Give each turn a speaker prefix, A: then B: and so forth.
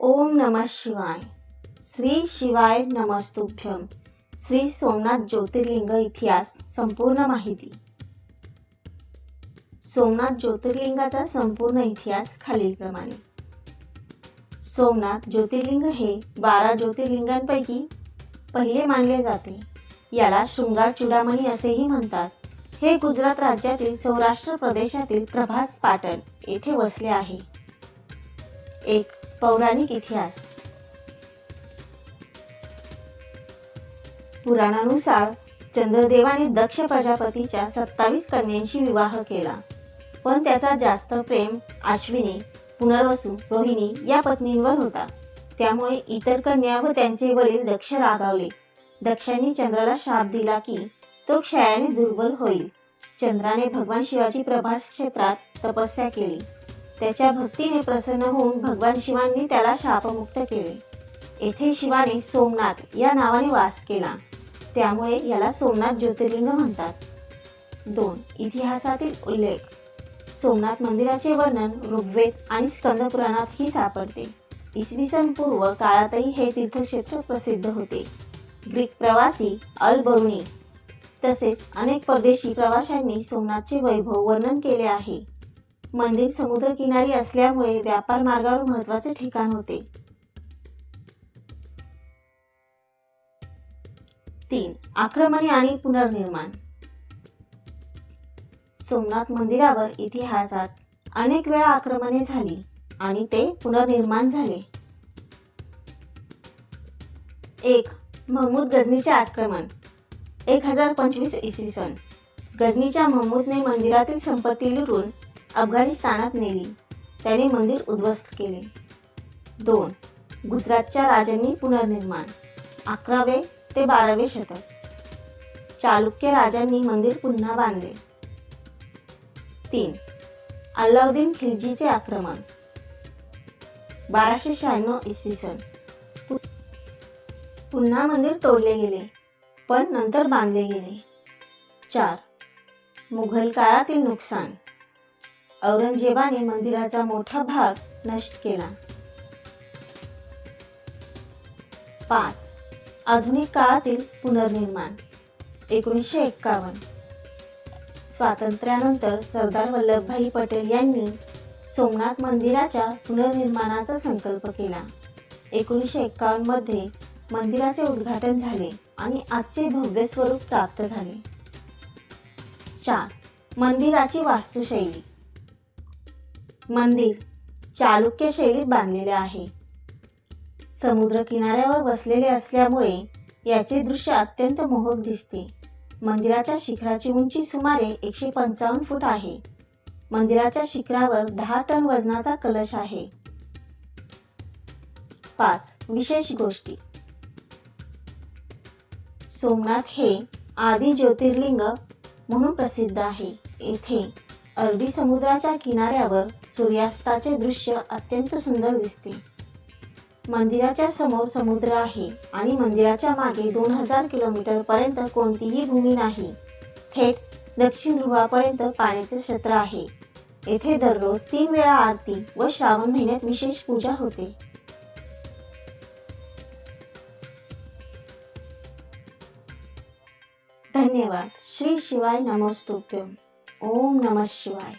A: ओम नमः शिवाय. श्री शिवाय नमस्तुभ्यम श्री सोमनाथ ज्योतिर्लिंग इतिहास संपूर्ण माहिती. सोमनाथ ज्योतिर्लिंगाचा संपूर्ण इतिहास खालीलप्रमाणे. सोमनाथ ज्योतिर्लिंग हे बारा ज्योतिर्लिंगांपैकी पहिले मानले जाते. याला शृंगार चुडामणी असेही म्हणतात. हे गुजरात राज्यातील सौराष्ट्र प्रदेशातील प्रभास पाटण येथे वसले आहे. एक पौराणिक इतिहास. पुराणानुसार चंद्रदेवाने दक्ष प्रजापतीच्या सत्तावीस कन्यांशी विवाह केला. पण त्याचा जास्त प्रेम अश्विनी पुनर्वसू रोहिणी या पत्नींवर होता. त्यामुळे इतर कन्या व त्यांचे वडील दक्ष रागावले. दक्षांनी चंद्राला शाप दिला की तो क्षयाने दुर्बल होईल. चंद्राने भगवान शिवाची प्रभास क्षेत्रात तपस्या केली. त्याच्या भक्तीने प्रसन्न होऊन भगवान शिवांनी त्याला शापमुक्त केले. येथे शिवाने सोमनाथ या नावाने वास केला. त्यामुळे याला सोमनाथ ज्योतिर्लिंग म्हणतात. दोन. इतिहासातील उल्लेख. सोमनाथ मंदिराचे वर्णन ऋग्वेद आणि स्कंदपुराणात ही सापडते. इसवी सन पूर्व काळातही हे तीर्थक्षेत्र प्रसिद्ध होते. ग्रीक प्रवासी अल बरुणी तसेच अनेक परदेशी प्रवाशांनी सोमनाथचे वैभव वर्णन केले आहे. मंदिर समुद्रकिनारी असल्यामुळे व्यापार मार्गावर महत्त्वाचे ठिकाण होते. तीन आक्रमणे आणि पुनर्निर्माण. सोमनाथ मंदिरावर इतिहासात अनेक वेळा आक्रमणे झाली आणि ते पुनर्निर्माण झाले. एक महमूद गझनीचे आक्रमण. एक हजार पंचवीस इसवी सन. गझनीच्या महमूदने मंदिरातील संपत्ती लुटून अफगाणिस्तानात नेली. त्याने मंदिर उद्ध्वस्त केले. दोन. गुजरातच्या राजांनी पुनर्निर्माण. अकरावे ते बारावे शतक. चालुक्य राजांनी मंदिर पुन्हा बांधले. तीन. अल्लाउद्दीन खिलजीचे आक्रमण. बाराशे शहाण्णव इसवी सन. पुन्हा मंदिर तोडले गेले पण नंतर बांधले गेले. चार. मुघल काळातील नुकसान. औरंगजेबाने मंदिराचा मोठा भाग नष्ट केला. पाच. आधुनिक काळातील पुनर्निर्माण. एकोणीसशे एक्कावन्न. स्वातंत्र्यानंतर सरदार वल्लभभाई पटेल यांनी सोमनाथ मंदिराच्या पुनर्निर्माणाचा संकल्प केला. एकोणीसशे एक्कावन्नमध्ये मंदिराचे उद्घाटन झाले आणि आजचे भव्य स्वरूप प्राप्त झाले. चार. मंदिराची वास्तुशैली. मंदिर चालुक्य शैलीत बांधलेले आहे. समुद्र किनाऱ्यावर वसलेले असल्यामुळे याचे दृश्य अत्यंत मोहक दिसते. मंदिराच्या शिखराची उंची सुमारे एकशे पंचावन्न फूट आहे. मंदिराच्या शिखरावर दहा टन वजनाचा कलश आहे. पाच. विशेष गोष्टी. सोमनाथ हे आदि ज्योतिर्लिंग म्हणून प्रसिद्ध आहे. येथे अरबी समुद्राच्या किनाऱ्यावर सूर्यास्ताचे दृश्य अत्यंत सुंदर दिसते. मंदिराच्या समोर समुद्र आहे आणि मंदिराच्या मागे दोन हजार किलोमीटर पर्यंत कोणतीही भूमी नाही. थेट दक्षिण ध्रुवापर्यंत पाण्याचे क्षेत्र आहे. येथे दररोज तीन वेळा आरती व श्रावण महिन्यात विशेष पूजा होते. धन्यवाद. श्री शिवाय नमस्तुभ्यम. ओम नमः शिवाय